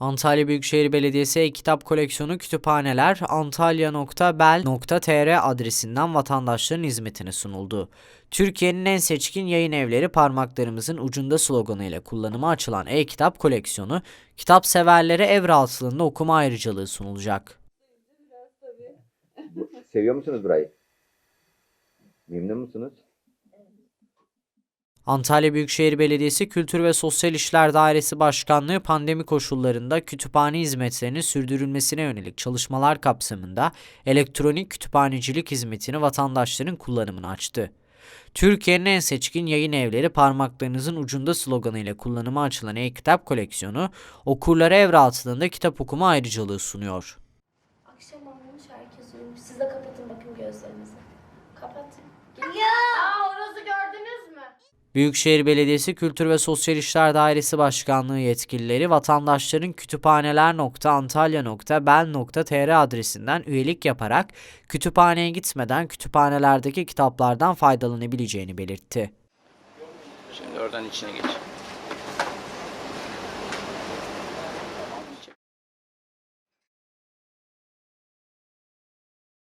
Antalya Büyükşehir Belediyesi e-kitap koleksiyonu kütüphaneler antalya.bel.tr adresinden vatandaşların hizmetine sunuldu. Türkiye'nin en seçkin yayın evleri parmaklarımızın ucunda sloganıyla kullanıma açılan e-kitap koleksiyonu, kitap severlere ev rahatlığında okuma ayrıcalığı sunulacak. Seviyor musunuz burayı? Memnun musunuz? Antalya Büyükşehir Belediyesi Kültür ve Sosyal İşler Dairesi Başkanlığı pandemi koşullarında kütüphane hizmetlerinin sürdürülmesine yönelik çalışmalar kapsamında elektronik kütüphanecilik hizmetini vatandaşların kullanımına açtı. Türkiye'nin en seçkin yayın evleri parmaklarınızın ucunda sloganıyla kullanıma açılan e-kitap koleksiyonu okurlara ev rahatlığında kitap okuma ayrıcalığı sunuyor. Akşam olmuş herkes uyumuş. Siz de kapatın bakın gözlerinizi. Kapatın. Ya! Büyükşehir Belediyesi Kültür ve Sosyal İşler Dairesi Başkanlığı yetkilileri vatandaşların kütüphaneler.antalya.bel.tr adresinden üyelik yaparak kütüphaneye gitmeden kütüphanelerdeki kitaplardan faydalanabileceğini belirtti. Şimdi oradan içine geç.